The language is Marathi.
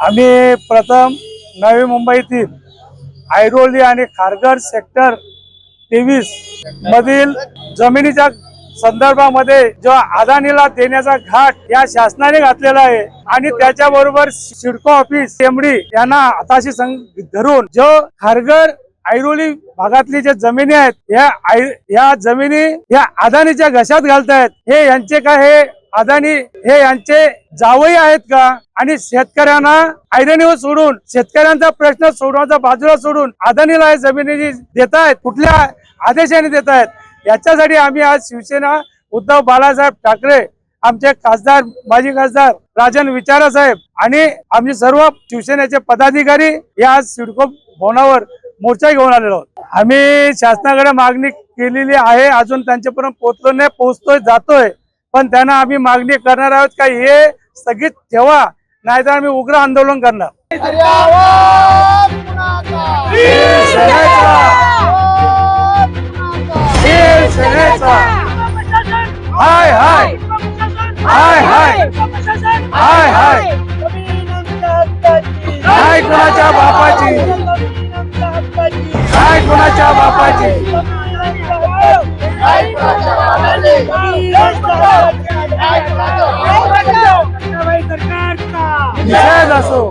आम्ही प्रथम नवी मुंबईतील ऐरोली आणि खारघर सेक्टर तेवीस मधील जमिनीच्या संदर्भामध्ये जो अदानीला देण्याचा घाट या शासनाने घातलेला आहे आणि त्याच्याबरोबर सिडको ऑफिस तेमडी यांना हाताशी संग धरून जो खारघर ऐरोली भागातली ज्या जमिनी आहेत या या जमिनी या अदानीच्या घशात घालतायत. हे यांचे काय हे अदानी हे यांचे जावई आहेत का? आणि शेतकऱ्यांना ऐरणीवर सोडून शेतकऱ्यांचा प्रश्न सोडवायचा बाजूला सोडून अदानीला हे जमिनी देत आहेत कुठल्या आदेशाने देत आहेत याच्यासाठी आम्ही आज शिवसेना उद्धव बाळासाहेब ठाकरे आमचे खासदार माजी खासदार राजन विचारा साहेब आणि आम्ही सर्व शिवसेनेचे पदाधिकारी या आज सिडको भवनावर मोर्चा घेऊन आलेलो आहोत आम्ही शासनाकडे मागणी केलेली आहे अजून त्यांच्यापर्यंत पोहोचलो नाही पोहोचतोय जातोय पण त्यांना आम्ही मागणी करणार आहोत का हे स्थगित ठेवा नाहीतर आम्ही उग्र आंदोलन करणार शिवसेनेचा शिवसेनेचा हाय हाय. हाय हाय. हाय हाय काय कोणाच्या बापाची? काय कोणाच्या बापाची? निषेध असो.